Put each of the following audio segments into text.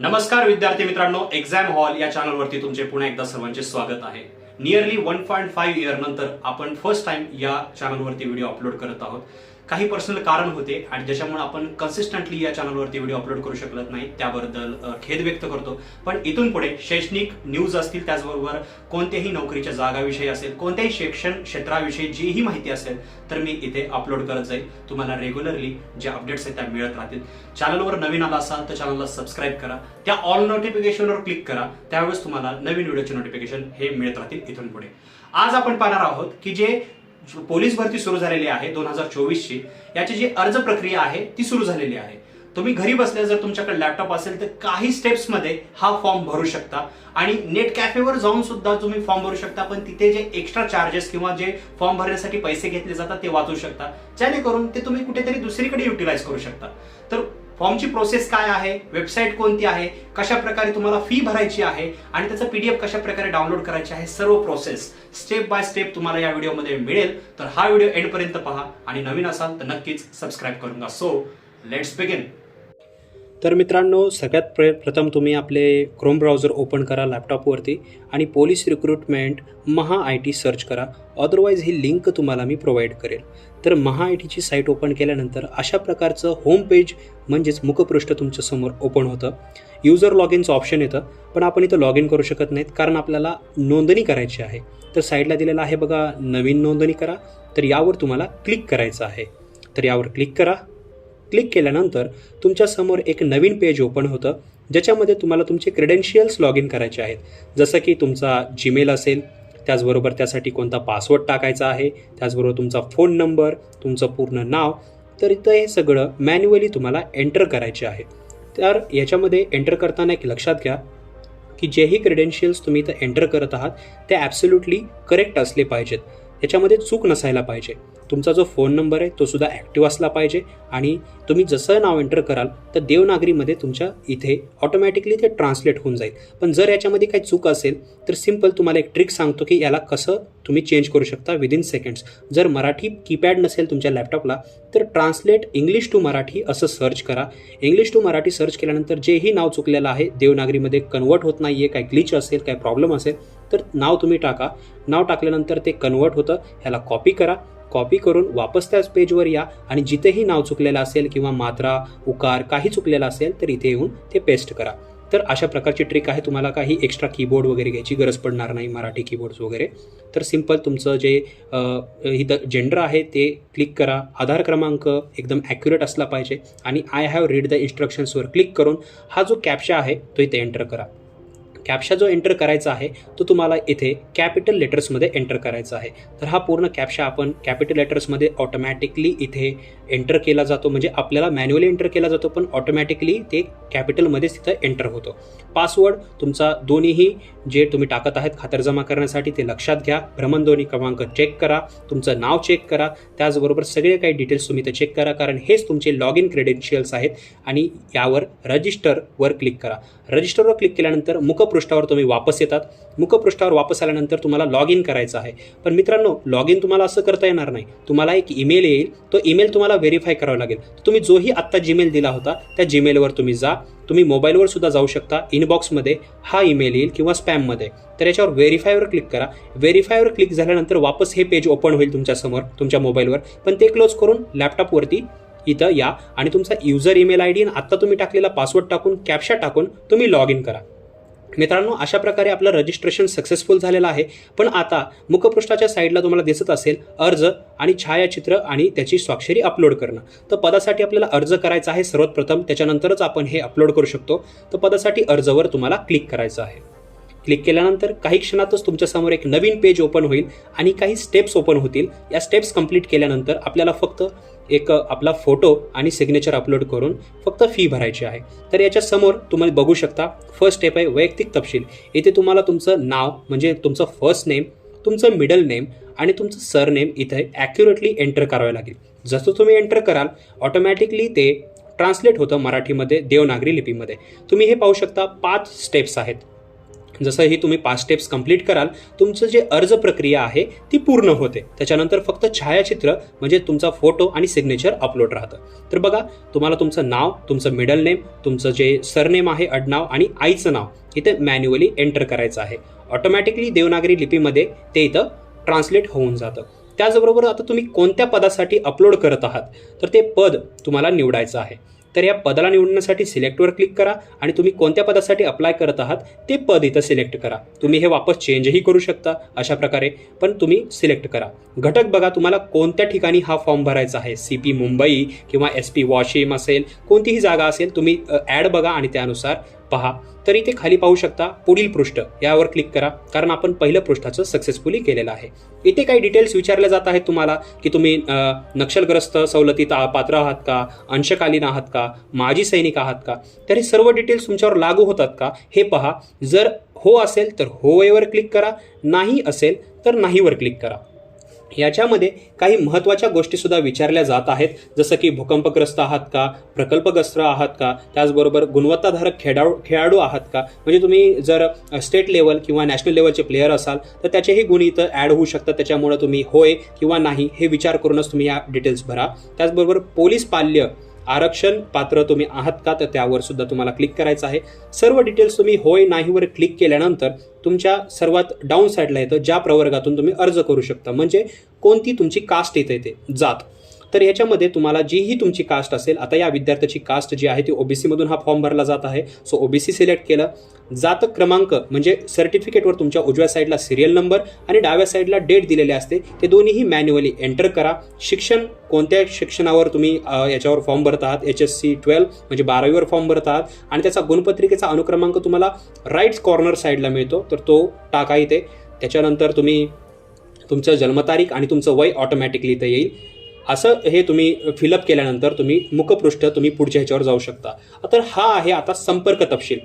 नमस्कार विद्यार्थी मित्रांनो एक्झाम हॉल या चॅनलवरती तुमचे पुन्हा एकदा सर्वांचे स्वागत आहे. Nearly one point five year नंतर आपण फर्स्ट टाइम या चॅनलवरती व्हिडिओ अपलोड करत आहोत. काही पर्सनल कारण होते आणि ज्याच्यामुळे आपण कन्सिस्टंटली या चॅनलवरती व्हिडिओ अपलोड करू शकत नाही त्याबद्दल खेद व्यक्त करतो. पण इथून पुढे शैक्षणिक न्यूज असतील त्याचबरोबर कोणत्याही नोकरीच्या जागाविषयी असेल कोणत्याही शिक्षण क्षेत्राविषयी जीही माहिती असेल तर मी इथे अपलोड करत जाईल तुम्हाला रेग्युलरली जे अपडेट्स आहेत त्या मिळत राहतील. चॅनलवर नवीन आला असाल तर चॅनलला सबस्क्राईब करा. त्या ऑल नोटिफिकेशनवर क्लिक करा. त्यावेळेस तुम्हाला नवीन व्हिडिओचे नोटिफिकेशन हे मिळत राहतील इथून पुढे. आज आपण पाहणार आहोत की जे पोलीस भरती सुरू झालेली आहे दोन हजार चोवीसची. याची जी अर्ज प्रक्रिया आहे ती सुरू झालेली आहे. तुम्ही घरी बसल्या जर तुमच्याकडे लॅपटॉप असेल तर काही स्टेप्समध्ये हा फॉर्म भरू शकता. आणि नेट कॅफेवर जाऊन सुद्धा तुम्ही फॉर्म भरू शकता पण तिथे जे एक्स्ट्रा चार्जेस किंवा जे फॉर्म भरण्यासाठी पैसे घेतले जातात ते वाचू शकता. जेणेकरून ते तुम्ही कुठेतरी दुसरीकडे युटिलाइज करू शकता. तर फॉर्मची प्रोसेस काय आहे? वेबसाईट कोणती आहे? कशा प्रकारे तुम्हाला फी भरायची आहे? आणि त्याचा पीडीएफ कशा प्रकारे डाउनलोड करायची आहे? सर्व प्रोसेस स्टेप बाय स्टेप तुम्हाला या व्हिडिओमध्ये मिळेल. तर हा व्हिडिओ एंडपर्यंत पहा आणि नवीन असाल तर नक्कीच सबस्क्राईब करून घ्या. सो लेट्स बिगिन तर मित्रांनो सगळ्यात प्र प्रथम तुम्ही आपले क्रोम ब्राउझर ओपन करा लॅपटॉपवरती आणि police recruitment Maha I T search करा. अदरवाईज ही लिंक तुम्हाला मी प्रोव्हाइड करेल. तर महा आय टीची साईट ओपन केल्यानंतर अशा प्रकारचं होम पेज म्हणजेच मुखपृष्ठ तुमच्यासमोर ओपन होतं. युजर लॉग इनचं ऑप्शन येतं पण आपण इथं लॉग इन करू शकत नाहीत कारण आपल्याला नोंदणी करायची आहे. तर साईडला दिलेलं आहे बघा नवीन नोंदणी करा. तर यावर तुम्हाला क्लिक करायचं आहे. तर यावर क्लिक करा. क्लिक केल्यानंतर तुमच्यासमोर एक नवीन पेज ओपन होतं ज्याच्यामध्ये तुम्हाला तुमचे क्रेडेन्शियल्स लॉग इन करायचे आहेत. जसं की तुमचा जीमेल असेल त्याचबरोबर त्यासाठी कोणता पासवर्ड टाकायचा आहे त्याचबरोबर तुमचा फोन नंबर तुमचं पूर्ण नाव तर इथं हे सगळं मॅन्युअली तुम्हाला एंटर करायचे आहे. तर याच्यामध्ये एंटर करताना एक लक्षात घ्या की जेही क्रेडेन्शियल्स तुम्ही इथं एंटर करत आहात ते ॲब्सोल्युटली करेक्ट असले पाहिजेत. याच्यामध्ये चूक नसायला पाहिजे. तुमचा जो फोन नंबर आहे तो सुद्धा ॲक्टिव्ह असला पाहिजे आणि तुम्ही जसं नाव एंटर कराल तर देवनागरीमध्ये तुमच्या इथे ऑटोमॅटिकली ते ट्रान्सलेट होऊन जाईल. पण जर याच्यामध्ये काही चूक असेल तर सिंपल तुम्हाला एक ट्रिक सांगतो की याला कसं तुम्ही चेंज करू शकता विदिन सेकंड्स जर मराठी कीपॅड नसेल तुमच्या लॅपटॉपला तर ट्रान्सलेट इंग्लिश टू मराठी असं सर्च करा. इंग्लिश टू मराठी सर्च केल्यानंतर जेही नाव चुकलेलं आहे देवनागरीमध्ये कन्वर्ट होत नाही आहे काय ग्लिच असेल काय प्रॉब्लेम असेल तर नाव तुम्ही टाका. नाव टाकल्यानंतर ते कन्वर्ट होतं. ह्याला कॉपी करा. कॉपी करून वापस त्याच पेजवर या आणि जिथेही नाव चुकलेलं असेल किंवा मात्रा उकार काही चुकलेलं असेल तर इथे येऊन ते पेस्ट करा. तर अशा प्रकारची ट्रिक आहे. तुम्हाला काही एक्स्ट्रा कीबोर्ड वगैरे घ्यायची गरज पडणार नाही मराठी कीबोर्ड्स वगैरे. तर सिंपल तुमचं जे इथं जेंडर आहे ते क्लिक करा. आधार क्रमांक एकदम ॲक्युरेट असला पाहिजे आणि आय हॅव रीड द इन्स्ट्रक्शन्सवर क्लिक करून हा जो कॅप्शा आहे तो इथे एंटर करा. कॅप्शा जो एंटर करायचा आहे तो तुम्हाला इथे कॅपिटल लेटर्समध्ये एंटर करायचा आहे. तर हा पूर्ण कॅप्शा आपण कॅपिटल लेटर्समध्ये ऑटोमॅटिकली इथे एंटर केला जातो. म्हणजे आपल्याला मॅन्युअली एंटर केला जातो पण ऑटोमॅटिकली ते कॅपिटलमध्येच तिथं एंटर होतो. पासवर्ड तुमचा दोन्हीही जे तुम्ही टाकत आहेत खातरजमा करण्यासाठी ते लक्षात घ्या. भ्रमणध्वनी क्रमांक चेक करा. तुमचं नाव चेक करा. त्याचबरोबर सगळे काही डिटेल्स तुम्ही ते चेक करा कारण हेच तुमचे लॉग इन क्रेडेन्शियल्स आहेत. आणि यावर रजिस्टरवर क्लिक करा. रजिस्टरवर क्लिक केल्यानंतर मुखप्र मुखपृष्ठावर तुम्ही वापस येतात. मुखपृष्ठावर वापस आल्यानंतर तुम्हाला लॉग इन करायचं आहे. पण मित्रांनो लॉग इन तुम्हाला असं करता येणार नाही. तुम्हाला एक ईमेल येईल. तो ईमेल तुम्हाला व्हेरीफाय करावा लागेल. तुम्ही जोही आत्ता जीमेल दिला होता त्या जीमेलवर तुम्ही जा. तुम्ही मोबाईलवर सुद्धा जाऊ शकता. इनबॉक्समध्ये हा ईमेल येईल किंवा स्पॅममध्ये तर याच्यावर व्हेरीफायवर क्लिक करा. व्हेरीफायवर क्लिक झाल्यानंतर वापस हे पेज ओपन होईल तुमच्यासमोर तुमच्या मोबाईलवर पण ते क्लोज करून लॅपटॉपवरती इथं या. आणि तुमचा युजर ईमेल आय डी आणि आत्ता तुम्ही टाकलेला पासवर्ड टाकून कॅप्शा टाकून तुम्ही लॉग इन करा. मित्रांनो अशा प्रकारे आपलं रजिस्ट्रेशन सक्सेसफुल झालेलं आहे. पण आता मुखपृष्ठाच्या साईडला तुम्हाला दिसत असेल अर्ज आणि छायाचित्र आणि त्याची स्वाक्षरी अपलोड करणं. तर पदासाठी आपल्याला अर्ज करायचा आहे सर्वात प्रथम त्याच्यानंतरच आपण हे अपलोड करू शकतो. तर पदासाठी अर्जवर तुम्हाला क्लिक करायचं आहे. क्लिक केल्यानंतर काही क्षणातच तुमच्यासमोर एक नवीन पेज ओपन होईल आणि काही स्टेप्स ओपन होतील. या स्टेप्स कंप्लीट केल्यानंतर आपल्याला फक्त एक आपला फोटो आणि सिग्नेचर अपलोड करून फक्त फी भरायची आहे. तर याच्या समोर बघू शकता फर्स्ट स्टेप आहे वैयक्तिक तपशील. इथे तुम्हाला तुमचं नाव म्हणजे तुमचं फर्स्ट नेम तुमचं मिडल नेम आणि तुमचं सरनेम इथे ॲक्युरेटली एंटर करावे लागेल. जसं तुम्ही एंटर कराल ऑटोमॅटिकली ते ट्रान्सलेट होतं मराठीमध्ये देवनागरी लिपीमध्ये. तुम्ही हे पाहू शकता पाच स्टेप्स आहेत. जसं ही तुम्ही पाच स्टेप्स कंप्लीट कराल तुमचं जे अर्ज प्रक्रिया आहे ती पूर्ण होते. त्याच्यानंतर फक्त छायाचित्र म्हणजे तुमचा फोटो आणि सिग्नेचर अपलोड राहतं. तर बघा तुम्हाला तुमचं नाव तुमचं मिडल नेम तुमचं जे सरनेम आहे अडनाव आणि आईचं नाव इथे मॅन्युअली एंटर करायचं आहे. ऑटोमॅटिकली देवनागरी लिपीमध्ये ते इथं ट्रान्सलेट होऊन जातं. त्याचबरोबर आता तुम्ही कोणत्या पदासाठी अपलोड करत आहात तर ते पद तुम्हाला निवडायचं आहे. तर या पदाला निवडण्यासाठी सिलेक्टवर क्लिक करा आणि तुम्ही कोणत्या पदासाठी अप्लाय करत आहात ते पद इथं सिलेक्ट करा. तुम्ही हे वापस चेंजही करू शकता अशा प्रकारे पण तुम्ही सिलेक्ट करा. घटक बघा तुम्हाला कोणत्या ठिकाणी हा फॉर्म भरायचा आहे. सी पी मुंबई किंवा एस पी वॉशिम असेल कोणतीही जागा असेल तुम्ही ॲड बघा आणि त्यानुसार पहा. तर इथे खाली पाहू शकता पुढील पृष्ठ. यावर क्लिक करा कारण आपण पहिलं पृष्ठाचं सक्सेसफुली केलेलं आहे. इथे काही डिटेल्स विचारले जात आहेत तुम्हाला की तुम्ही नक्षलग्रस्त सवलतीत पात्र आहात का? अंशकालीन आहात का? माजी सैनिक आहात का? तर हे सर्व डिटेल्स तुमच्यावर लागू होतात का? हे पहा. जर हो असेल तर होवर क्लिक करा. नाही असेल तर नाहीवर क्लिक करा. याच्यामध्ये काही महत्त्वाच्या गोष्टीसुद्धा विचारल्या जात आहेत. जसं की भूकंपग्रस्त आहात का? प्रकल्पग्रस्त आहात का? त्याचबरोबर गुणवत्ताधारक खेळाडू खेळाडू आहात का? म्हणजे तुम्ही जर स्टेट लेवल किंवा नॅशनल लेवलचे प्लेयर असाल तर त्याचेही गुण इथं ॲड होऊ शकतात. त्याच्यामुळे तुम्ही होय किंवा नाही हे विचार करूनच तुम्ही या डिटेल्स भरा. त्याचबरोबर पोलीस पाल्य आरक्षण पात्र तुम्ही आहात का? तर त्यावर सुद्धा तुम्हाला क्लिक करायचं आहे. सर्व डिटेल्स तुम्ही होय नाहीवर क्लिक केल्यानंतर तुमच्या सर्वात डाऊन साईडला येतं ज्या प्रवर्गातून तुम्ही अर्ज करू शकता. म्हणजे कोणती तुमची कास्ट येते ते? जात. तर याच्यामध्ये तुम्हाला जीही तुमची कास्ट असेल आता या विद्यार्थ्याची कास्ट जी आहे ती ओबीसीमधून हा फॉर्म भरला जात आहे. सो ओबीसी सिलेक्ट केलं. जात क्रमांक म्हणजे सर्टिफिकेटवर तुमच्या उजव्या साईडला सिरियल नंबर आणि डाव्या साईडला डेट दिलेले असते. ते दोन्हीही मॅन्युअली एंटर करा. शिक्षण कोणत्या शिक्षणावर तुम्ही याच्यावर फॉर्म भरत आहात? एच एस सी ट्वेल्व म्हणजे बारावीवर फॉर्म भरत आहात. आणि त्याचा गुणपत्रिकेचा अनुक्रमांक तुम्हाला राईट कॉर्नर साईडला मिळतो. तर तो टाका इथे. त्याच्यानंतर तुम्ही तुमचं जन्मतारीख आणि तुमचं वय ऑटोमॅटिकली इथं येईल. असं हे तुम्ही फिलअप केल्यानंतर तुम्ही मुखपृष्ठ तुम्ही पुढच्या ह्याच्यावर जाऊ शकता. तर हा आहे आता संपर्क तपशील.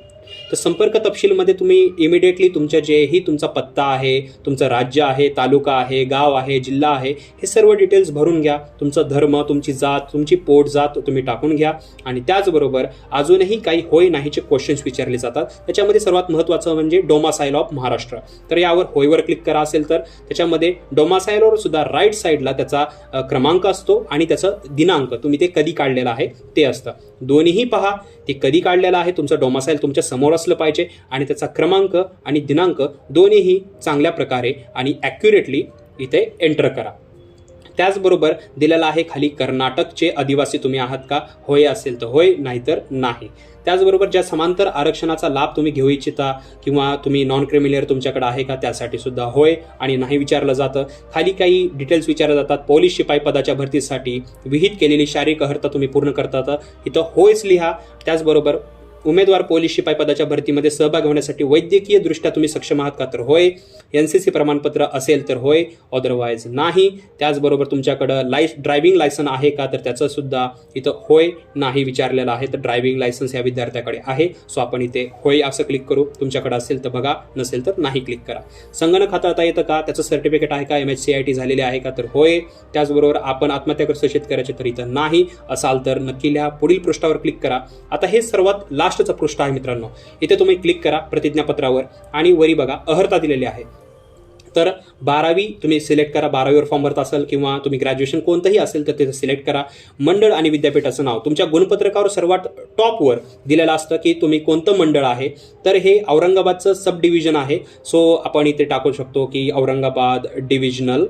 तर संपर्क तपशीलमध्ये तुम्ही इमिडिएटली तुमच्या जेही तुमचा पत्ता आहे तुमचं राज्य आहे तालुका आहे गाव आहे जिल्हा आहे हे सर्व डिटेल्स भरून घ्या. तुमचं धर्म तुमची जात तुमची पोट जात तुम्ही टाकून घ्या. आणि त्याचबरोबर अजूनही काही होय नाहीचे क्वेश्चन्स विचारले जातात. त्याच्यामध्ये सर्वात महत्त्वाचं म्हणजे डोमासाईल ऑफ महाराष्ट्र. तर यावर होयवर क्लिक करा असेल तर त्याच्यामध्ये डोमासाईलवर सुद्धा राईट साईडला त्याचा क्रमांक असतो आणि त्याचं दिनांक तुम्ही ते कधी काढलेलं आहे ते असतं. दोन्हीही पहा. ते कधी काढलेलं आहे तुमचं डोमासाईल तुमच्यासमोर असलं पाहिजे आणि त्याचा क्रमांक आणि दिनांक दोन्हीही चांगल्या प्रकारे आणि ॲक्युरेटली इथे एंटर करा. त्याचबरोबर दिलेला आहे खाली कर्नाटकचे आदिवासी तुम्ही आहात का? होय असेल तर होय नाहीतर नाही. त्याचबरोबर ज्या समांतर आरक्षणाचा लाभ तुम्ही घेऊ इच्छिता किंवा तुम्ही नॉन क्रिमिलियर तुमच्याकडे आहे का? त्यासाठी सुद्धा होय आणि नाही विचारलं जातं. खाली काही डिटेल्स विचारले जातात. पोलीस शिपाई पदाच्या भरतीसाठी विहित केलेली शारीरिक अर्हता तुम्ही पूर्ण करतात. इथं होयच लिहा. त्याचबरोबर उमेदवार पोलीस शिपाई पदाच्या भरतीमध्ये सहभाग होण्यासाठी वैद्यकीय दृष्ट्या तुम्ही सक्षम आहात का तर होय. एन सी सी प्रमाणपत्र असेल तर होय अदरवाईज नाही. त्याचबरोबर तुमच्याकडं लाईफ ड्रायव्हिंग लायसन आहे का तर त्याचं सुद्धा इथं होय नाही विचारलेलं आहे. तर ड्रायव्हिंग लायसन्स या विद्यार्थ्याकडे आहे. सो आपण इथे होय असं क्लिक करू. तुमच्याकडे असेल तर बघा नसेल तर नाही क्लिक करा. संगणक हाताळता येतं का? त्याचं सर्टिफिकेट आहे का? M H C I T झालेले आहे का? तर होय. त्याचबरोबर आपण आत्महत्याग्रस्त शेतकऱ्याचे तर इथं नाही. असाल तर नक्की लिहा. पुढील पृष्ठावर क्लिक करा. आता हे सर्वात लास्टचं पृष्ठ आहे मित्रांनो. इथे तुम्ही क्लिक करा प्रतिज्ञापत्रावर आणि वरी बघा. अहर्ता दिलेली आहे. तर बारावी तुम्ही सिलेक्ट करा. बारावीवर फॉर्म भरत असाल किंवा तुम्ही ग्रॅज्युएशन कोणतंही असेल तर तिथं सिलेक्ट करा. मंडळ आणि विद्यापीठाचं नाव. तुमच्या गुणपत्रकावर सर्वात टॉपवर दिलेलं असतं की तुम्ही कोणतं मंडळ आहे. तर हे औरंगाबादचं सब डिव्हिजन आहे. सो आपण इथे टाकू शकतो की औरंगाबाद डिव्हिजनल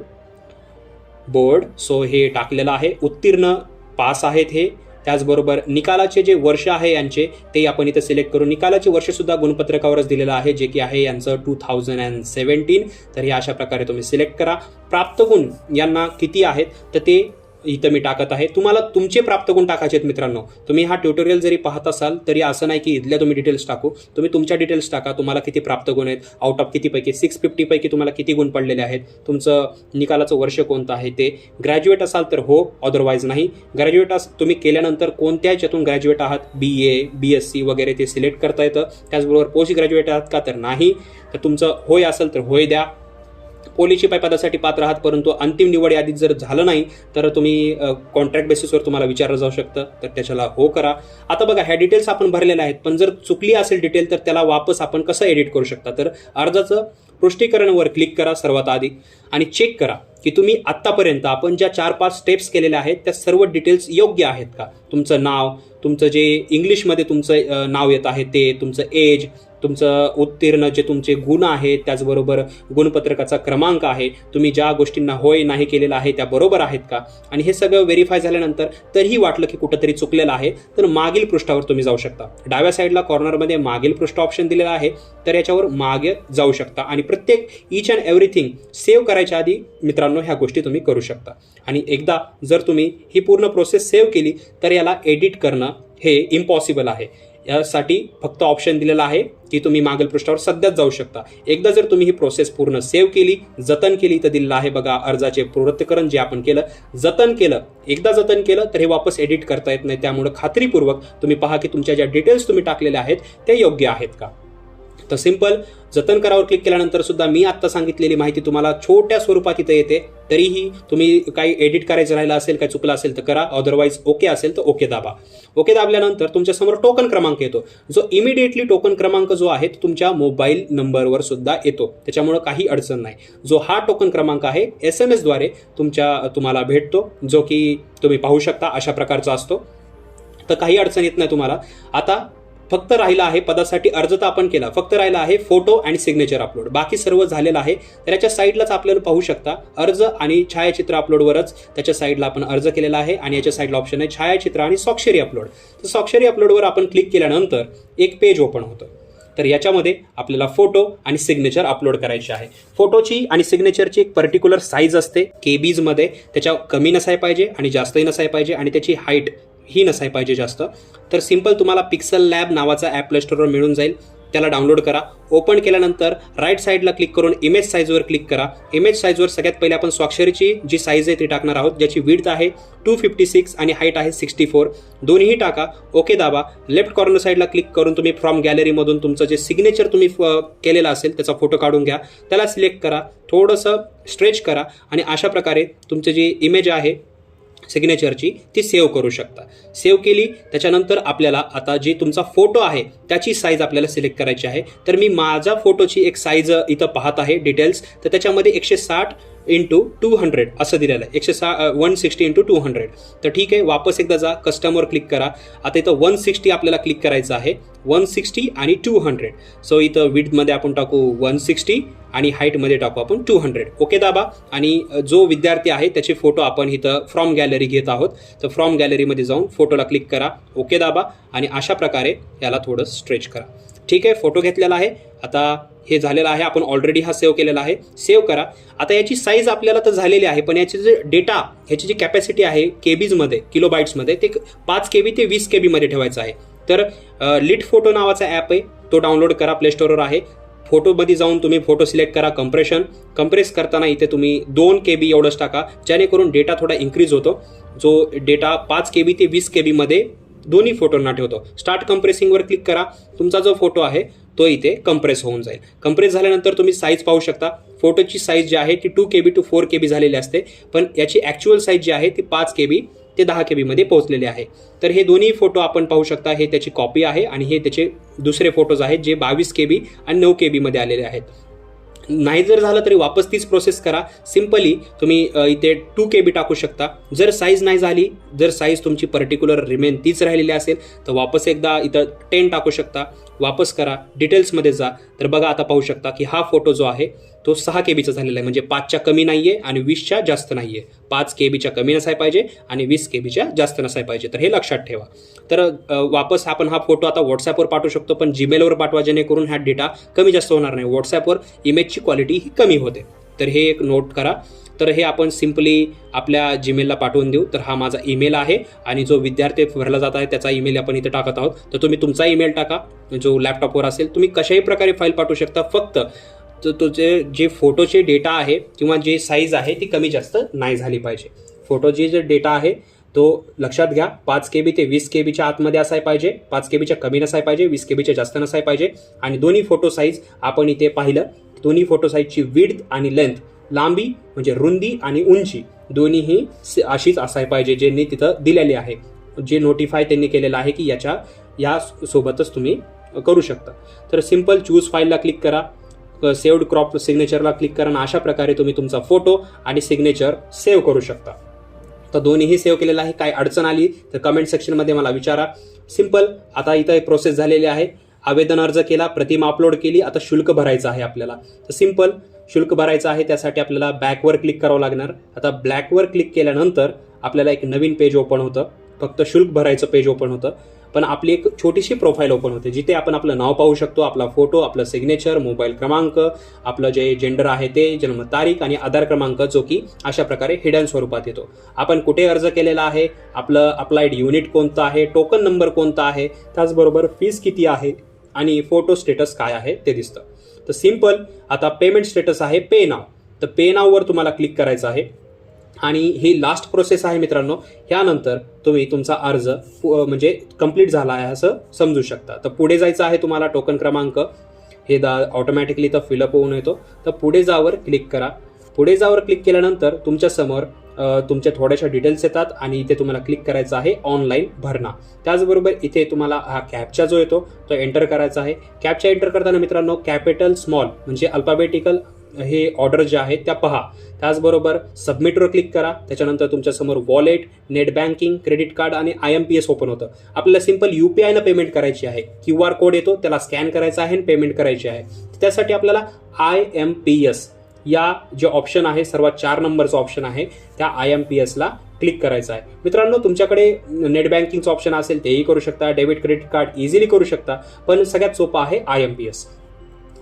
बोर्ड सो हे टाकलेलं आहे. उत्तीर्ण पास आहेत हे. त्याचबरोबर निकालाचे जे वर्ष आहे यांचे ते आपण इथं सिलेक्ट करू निकालाचे वर्षसुद्धा गुणपत्रकावरच दिलेलं आहे जे की आहे यांचं टू थाउजंड अँड सेवन्टीन तर हे अशा प्रकारे तुम्ही सिलेक्ट करा. प्राप्त गुण यांना किती आहेत? तर ते इथं मी टाकत आहे. तुम्हाला तुमचे प्राप्त गुण टाकायचे आहेत मित्रांनो. तुम्ही हा ट्युटोरियल जरी पाहत असाल तरी असं नाही की इथल्या तुम्ही डिटेल्स टाकू. तुम्ही तुमच्या डिटेल्स टाका. तुम्हाला किती प्राप्त गुण आहेत? आउट ऑफ कितीपैकी सिक्स फिफ्टीपैकी तुम्हाला किती गुण पडलेले आहेत? तुमचं निकालाचं वर्ष कोणतं आहे ते? ग्रॅज्युएट असाल तर हो अदरवाईज नाही. ग्रॅज्युएट अस तुम्ही केल्यानंतर कोणत्या याच्यातून ग्रॅज्युएट आहात? बी ए बी एस सी वगैरे ते सिलेक्ट करता येतं. त्याचबरोबर पोस्ट ग्रॅज्युएट आहात का? तर नाही. तर तुमचं होय असेल तर होय द्या. पोलीची पदासाठी पात्र आहात परंतु अंतिम निवड यादीत जर झालं नाही तर तुम्ही कॉन्ट्रॅक्ट बेसिसवर तुम्हाला विचारलं जाऊ शकतं. तर त्याच्याला हो करा. आता बघा ह्या डिटेल्स आपण भरलेल्या आहेत पण जर चुकली असेल डिटेल तर त्याला वापस आपण कसं एडिट करू शकता? तर अर्जाचं पुष्टीकरणवर क्लिक करा सर्वात आधी आणि चेक करा की तुम्ही आत्तापर्यंत आपण ज्या चार पाच स्टेप्स केलेल्या आहेत त्या सर्व डिटेल्स योग्य आहेत का? तुमचं नाव तुमचं जे इंग्लिशमध्ये तुमचं नाव येत आहे ते तुमचं एज तुमचं उत्तीर्ण जे तुमचे गुण आहेत त्याचबरोबर गुणपत्रकाचा क्रमांक आहे तुम्ही ज्या गोष्टींना होय नाही केलेलं आहे त्या बरोबर आहेत का? आणि हे सगळं व्हेरीफाय झाल्यानंतर तरीही वाटलं की कुठंतरी चुकलेलं आहे तर मागील पृष्ठावर तुम्ही जाऊ शकता. डाव्या साईडला कॉर्नरमध्ये मागील पृष्ठ ऑप्शन दिलेलं आहे तर याच्यावर मागे जाऊ शकता. आणि प्रत्येक ईच अँड एव्हरीथिंग सेव्ह करायच्या आधी मित्रांनो ह्या गोष्टी तुम्ही करू शकता. आणि एकदा जर तुम्ही ही पूर्ण प्रोसेस सेव्ह केली तर याला एडिट करणं हे इम्पॉसिबल आहे. यासाठी फक्त ऑप्शन दिलेला आहे की तुम्ही मागील पृष्ठावर सध्याच जाऊ शकता. एकदा जर तुम्ही ही प्रोसेस पूर्ण सेव्ह केली जतन केली तर दिलेलं आहे बघा अर्जाचे पूर्तकरण जे आपण केलं. जतन केलं एकदा जतन केलं तर हे वापस एडिट करता येत नाही. त्यामुळे खात्रीपूर्वक तुम्ही पहा की तुमच्या ज्या डिटेल्स तुम्ही टाकलेल्या आहेत ते योग्य आहेत का? तर सिंपल जतन करावर क्लिक केल्यानंतर सुद्धा मी आत्ता सांगितलेली माहिती तुम्हाला छोट्या स्वरूपात इथं येते. तरीही तुम्ही काही एडिट करायचं राहिलं असेल काही चुकलं असेल तर करा. अदरवाईज ओके असेल तर ओके दाबा. ओके दाबल्यानंतर तुमच्यासमोर टोकन क्रमांक येतो. जो इमिडिएटली टोकन क्रमांक जो आहे तो तुमच्या मोबाईल नंबरवर सुद्धा येतो. त्याच्यामुळं काही अडचण नाही. जो हा टोकन क्रमांक आहे एस एम एसद्वारे तुमच्या तुम्हाला भेटतो जो की तुम्ही पाहू शकता अशा प्रकारचा असतो. तर काही अडचण येत नाही तुम्हाला. आता फक्त राहिला आहे पदासाठी अर्ज तर आपण केला. फक्त राहिला आहे फोटो आणि सिग्नेचर अपलोड बाकी सर्व झालेलं आहे. तर याच्या साईडलाच आपल्याला पाहू शकता अर्ज आणि छायाचित्र अपलोडवरच त्याच्या साईडला आपण अर्ज केलेला आहे आणि याच्या साईडला ऑप्शन आहे छायाचित्र आणि स्वाक्षरी अपलोड तर स्वाक्षरी अपलोडवर आपण क्लिक केल्यानंतर एक पेज ओपन होतं. तर याच्यामध्ये आपल्याला फोटो आणि सिग्नेचर अपलोड करायचे आहे. फोटोची आणि सिग्नेचरची एक पर्टिक्युलर साईज असते. केबीजमध्ये त्याच्या कमी नसाय पाहिजे आणि जास्तही नसाय पाहिजे आणि त्याची हाईट ही नसाय पाहिजे जास्त. तर सिंपल तुम्हाला पिक्सल लॅब नावाचा ॲप प्ले स्टोरवर मिळून जाईल. त्याला डाउनलोड करा. ओपन केल्यानंतर राईट साईडला क्लिक करून इमेज साईजवर क्लिक करा. इमेज साईजवर सगळ्यात पहिले आपण स्वाक्षरीची जी साईज आहे ती टाकणार आहोत ज्याची विड्थ आहे टू फिफ्टी सिक्स आणि हाईट आहे सिक्स्टी फोर दोन्हीही टाका. ओके दाबा. लेफ्ट कॉर्नर साईडला क्लिक करून तुम्ही फ्रॉम गॅलरीमधून तुमचं जे सिग्नेचर तुम्ही केलेलं असेल त्याचा फोटो काढून घ्या. त्याला सिलेक्ट करा. थोडंसं स्ट्रेच करा. आणि अशा प्रकारे तुमचं जी इमेज आहे सिग्नेचरची ती सेव्ह करू शकता. सेव्ह केली त्याच्यानंतर आपल्याला आता जी तुमचा फोटो आहे त्याची साईज आपल्याला सिलेक्ट करायची आहे. तर मी माझा फोटोची एक साईज इथं पाहत आहे डिटेल्स तर त्याच्यामध्ये एकशे साठ इंटू टू हंड्रेड असं दिलेलं आहे. एकशे सहा one sixty into two hundred तर ठीक आहे वापस एकदा जा कस्टमर क्लिक करा. आता इथं वन सिक्स्टी आपल्याला क्लिक करायचं आहे. वन सिक्स्टी आणि टू हंड्रेड सो इथं विडमध्ये आपण टाकू वन सिक्स्टी आणि हाईटमध्ये टाकू आपण टू हंड्रेड ओके दाबा. आणि जो विद्यार्थी आहे त्याचे फोटो आपण इथं फ्रॉम गॅलरी घेत आहोत. तर फ्रॉम गॅलरीमध्ये जाऊन फोटोला क्लिक करा. ओके दाबा. आणि अशा प्रकारे याला थोडं स्ट्रेच करा. ठीक आहे फोटो घेतलेला आहे. आता हे झालेलं आहे आपण ऑलरेडी हा सेव्ह केलेला आहे. सेव्ह करा. आता याची साईज आपल्याला तर झालेली आहे पण याची जे डेटा ह्याची जी कॅपॅसिटी आहे केबीजमध्ये किलो बाईट्समध्ये ते पाच के बी ते वीस के बीमध्ये ठेवायचं आहे. तर लिट फोटो नावाचा ॲप आहे. तो डाउनलोड करा प्ले स्टोरवर आहे. फोटोमध्ये जाऊन तुम्ही फोटो सिलेक्ट करा कम्प्रेशन कम्प्रेस करताना इथे तुम्ही दोन के बी एवढंच टाका जेणेकरून डेटा थोडा इन्क्रीज होतो. जो डेटा पाच के बी ते वीस के बीमध्ये दोन्ही फोटोंना ठेवतो. स्टार्ट कम्प्रेसिंगवर क्लिक करा. तुमचा जो फोटो आहे तो इथे कम्प्रेस होऊन जाईल. कम्प्रेस झाल्यानंतर तुम्ही साईज पाहू शकता. फोटोची साईज जी आहे ती two K B two four K B झालेली असते. पण याची ॲक्च्युअल साईज जी आहे ती पाच के बी ते दहा के बीमध्ये पोहोचलेले आहे. तर हे दोन्ही फोटो आपण पाहू शकता. हे त्याची कॉपी आहे आणि हे त्याचे दुसरे फोटोज आहेत जे बावीस के बी आणि नऊ के बीमध्ये आलेले आहेत. नाही जर झालं तरी वापस तीच प्रोसेस करा. सिम्पली तुम्ही इथे टू के बी टाकू शकता. जर साईज नाही झाली जर साईज तुमची पर्टिक्युलर रिमेन तीच राहिलेली असेल तर वापस एकदा इथं टेन टाकू शकता. वापस करा. डिटेल्समध्ये जा. तर बघा आता पाहू शकता की हा फोटो जो आहे तो सहा के बीचा झालेला आहे. म्हणजे पाचच्या कमी नाही आहे आणि वीसच्या जास्त नाही आहे पाच के बीच्या कमी नसाय पाहिजे आणि वीस के बीच्या जास्त नसाय पाहिजे. तर हे लक्षात ठेवा. तर वापस आपण हा फोटो आता व्हॉट्सॲपवर पाठवू शकतो पण जीमेलवर पाठवा जेणेकरून हा डेटा कमी जास्त होणार नाही. व्हॉट्सॲपवर इमेजची क्वालिटी ही कमी होते. तर हे एक नोट करा. तर हे आपण सिम्पली आपल्या जीमेलला पाठवून देऊ. तर हा माझा ईमेल आहे आणि जो विद्यार्थी भरला जात आहे त्याचा ईमेल आपण इथे टाकत आहोत. तर तुम्ही तुमचा ईमेल टाका. जो लॅपटॉपवर असेल तुम्ही कशाही प्रकारे फाईल पाठवू शकता. फक्त तर तुझे जे फोटोचे डेटा आहे किंवा जे साईज आहे ती कमी जास्त नाही झाली पाहिजे. फोटोचे जे डेटा आहे तो लक्षात घ्या पाच के बी ते वीस के बीच्या आतमध्ये असाय पाहिजे पाच के बीच्या कमी नसाय पाहिजे वीस के बीच्या जास्त नसाय पाहिजे आणि दोन्ही फोटो साईज आपण इथे पाहिलं. दोन्ही फोटो साईजची विड्थ आणि लेंथ लांबी म्हणजे रुंदी आणि उंची दोन्हीही अशीच असाय पाहिजे ज्यांनी तिथं दिलेली आहे. जे नोटिफाय त्यांनी केलेलं आहे की याच्या या सोबतच तुम्ही करू शकता. तर सिंपल चूज फाईलला क्लिक करा. सेव्ड क्रॉप सिग्नेचरला क्लिक करा आणि अशा प्रकारे तुम्ही तुमचा फोटो आणि सिग्नेचर सेव्ह करू शकता. तर दोन्हीही सेव्ह केलेलं आहे. काय अडचण आली तर कमेंट सेक्शनमध्ये मला विचारा. सिंपल आता इथं एक प्रोसेस झालेली आहे. आवेदन अर्ज केला प्रतिमा अपलोड केली आता शुल्क भरायचं आहे आपल्याला. तर सिंपल शुल्क भरायचं आहे त्यासाठी आपल्याला बॅकवर क्लिक करावं लागणार. आता ब्लॅकवर क्लिक केल्यानंतर आपल्याला एक नवीन पेज ओपन होतं. फक्त शुल्क भरायचं पेज ओपन होतं. पण आपली एक छोटीशी प्रोफाईल ओपन होते जिथे आपण आपलं नाव पाहू शकतो आपला फोटो आपलं सिग्नेचर मोबाईल क्रमांक आपलं जे जेंडर आहे ते जन्मतारीख आणि आधार क्रमांक जो की अशा प्रकारे हिडन स्वरूपात येतो. आपण कुठे अर्ज केलेला आहे आपलं अप्लाइड युनिट कोणतं आहे टोकन नंबर कोणता आहे त्याचबरोबर फीस किती आहे आणि फोटो स्टेटस काय आहे ते दिसतं. तर सिंपल आता पेमेंट स्टेटस आहे पे नाव तर पे नाववर तुम्हाला क्लिक करायचं आहे. आणि ही लास्ट प्रोसेस आहे मित्रांनो. ह्यानंतर तुम्ही तुमचा अर्ज म्हणजे कंप्लीट झाला आहे असं समजू शकता. तर पुढे जायचं आहे तुम्हाला टोकन क्रमांक. हे दा ऑटोमॅटिकली तर फिलअप होऊन येतो. तर पुढे जावर क्लिक करा. पुढे जावर क्लिक केल्यानंतर तुमच्यासमोर तुमच्या थोड्याशा डिटेल्स येतात आणि इथे तुम्हाला क्लिक करायचं आहे ऑनलाईन भरणा. त्याचबरोबर इथे तुम्हाला हा कॅपचा जो येतो तो एंटर करायचा आहे. कॅपचा एंटर करताना मित्रांनो कॅपिटल स्मॉल म्हणजे अल्फाबेटिकल हे ऑर्डर ज्या आहेत त्या पहा. त्याचबरोबर सबमिटवर क्लिक करा. त्याच्यानंतर तुमच्यासमोर wallet net banking credit card आणि I M P S open होतं. आपल्याला सिंपल यू पी आयनं पेमेंट करायची आहे. क्यू आर कोड येतो त्याला स्कॅन करायचा आहे आणि पेमेंट करायची आहे. त्यासाठी आपल्याला आय एम पी एस या जे ऑप्शन आहे सर्वात चार नंबरचं ऑप्शन आहे त्या आय एम पी एसला क्लिक करायचं आहे. मित्रांनो तुमच्याकडे नेट बँकिंगचं ऑप्शन असेल तेही करू शकता. डेबिट क्रेडिट कार्ड इझिली करू शकता. पण सगळ्यात सोपं आहे I M P S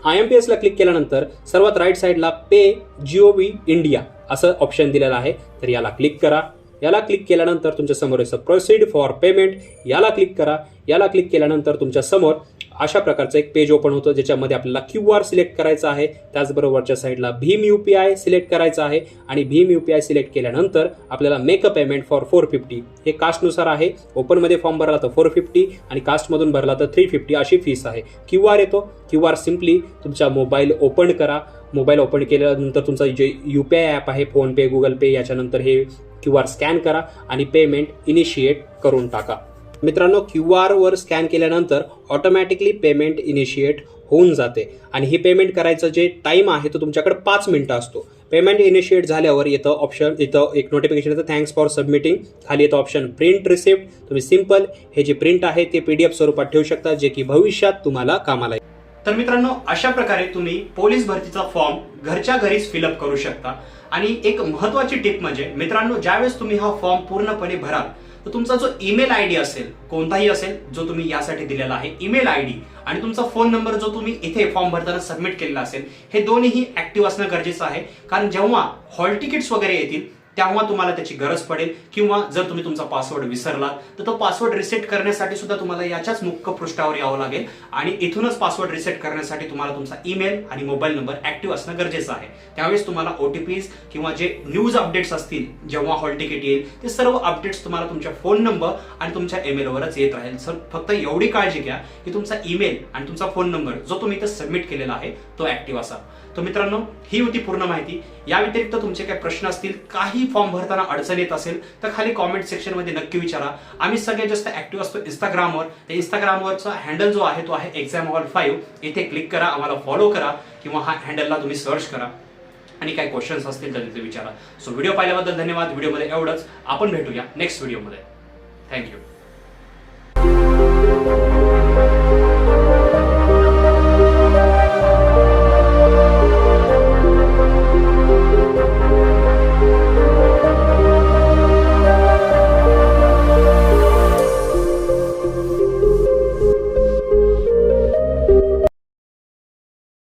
I M P एसला click केल्यानंतर सर्वात राईट साईडला पे जिओ व्ही इंडिया असं ऑप्शन दिलेलं आहे. तर याला क्लिक करा. याला क्लिक केल्यानंतर तुमच्यासमोर येतं प्रोसीड फॉर पेमेंट याला क्लिक करा. याला क्लिक केल्यानंतर तुमच्यासमोर अशा प्रकारचं एक पेज ओपन होतं ज्याच्यामध्ये आपल्याला क्यू आर सिलेक्ट करायचा आहे. त्याचबरोबरच्या साईडला Bhim U P I select करायचं आहे. आणि Bhim U P I select केल्यानंतर आपल्याला make a payment for four fifty हे कास्टनुसार आहे. ओपनमध्ये फॉर्म भरला तर फोर फिफ्टी आणि कास्टमधून भरला तर थ्री फिफ्टी अशी फीस आहे. क्यू आर येतो. क्यू आर सिम्पली तुमचा मोबाईल ओपन करा. मोबाईल ओपन केल्यानंतर तुमचा जे यू पी आय ॲप आहे फोनपे गुगल पे याच्यानंतर हे क्यू आर स्कॅन करा आणि पेमेंट इनिशिएट करून टाका. मित्रांनो क्यू आरवर स्कॅन केल्यानंतर ऑटोमॅटिकली पेमेंट इनिशिएट होऊन जाते. आणि ही पेमेंट करायचं जे टाईम आहे तो तुमच्याकडे पाच मिनटं असतो. पेमेंट इनिशिएट झाल्यावर येतं ऑप्शन इथं एक नोटिफिकेशन येतं थँक्स फॉर सबमिटिंग खाली येतं ऑप्शन प्रिंट रिसिप्ट तुम्ही सिंपल हे जे प्रिंट आहे ते पी डी एफ स्वरूपात ठेवू शकता जे की भविष्यात तुम्हाला कामाला येईल. तर मित्रांनो अशा प्रकारे तुम्ही पोलीस भरतीचा फॉर्म घरच्या घरीच फिलअप करू शकता. आणि एक महत्वाची टिप म्हणजे मित्रांनो ज्यावेळेस तुम्ही हा फॉर्म पूर्णपणे भराल तर तुमचा जो ईमेल आय डी असेल कोणताही असेल जो तुम्ही यासाठी दिलेला आहे ईमेल आय डी आणि तुमचा फोन नंबर जो तुम्ही इथे फॉर्म भरताना सबमिट केलेला असेल हे दोन्हीही ऍक्टिव्ह असणं गरजेचं आहे. कारण जेव्हा हॉल तिकीट्स वगैरे येतील तेव्हा तुम्हाला त्याची गरज पडेल. किंवा जर तुम्ही तुमचा पासवर्ड विसरला तर तो पासवर्ड रिसेट करण्यासाठी सुद्धा तुम्हाला याच्याच मुख्य पृष्ठावर यावं लागेल. आणि इथूनच पासवर्ड रिसेट करण्यासाठी तुम्हाला तुमचा ईमेल आणि मोबाईल नंबर ऍक्टिव्ह असणं गरजेचं आहे. त्यावेळेस तुम्हाला ओटीपीज किंवा जे न्यूज अपडेट्स असतील जेव्हा हॉल तिकीट येईल ते सर्व अपडेट्स तुम्हाला तुमच्या फोन नंबर आणि तुमच्या ईमेलवरच येत राहील. सर फक्त एवढी काळजी घ्या की तुमचा ईमेल आणि तुमचा फोन नंबर जो तुम्ही इथं सबमिट केलेला आहे तो ऍक्टिव्ह असा तर मित्रांनो ही होती पूर्ण माहिती. या व्यतिरिक्त तुमचे काही प्रश्न असतील काही फॉर्म भरताना अडचण येत असेल तर खाली कॉमेंट सेक्शनमध्ये नक्की विचारा. आम्ही सगळ्यात जास्त ऍक्टिव्ह असतो इंस्टाग्रामवर तर इंस्टाग्रामवरचा हँडल जो आहे तो आहे एक्झाम हॉल फाईव्ह इथे क्लिक करा आम्हाला फॉलो करा किंवा हा हँडलला तुम्ही सर्च करा. आणि काही क्वेश्चन्स असतील तर तिथे विचारा. सो व्हिडिओ पाहिल्याबद्दल धन्यवाद. व्हिडिओमध्ये एवढंच. आपण भेटूया नेक्स्ट व्हिडिओमध्ये थँक्यू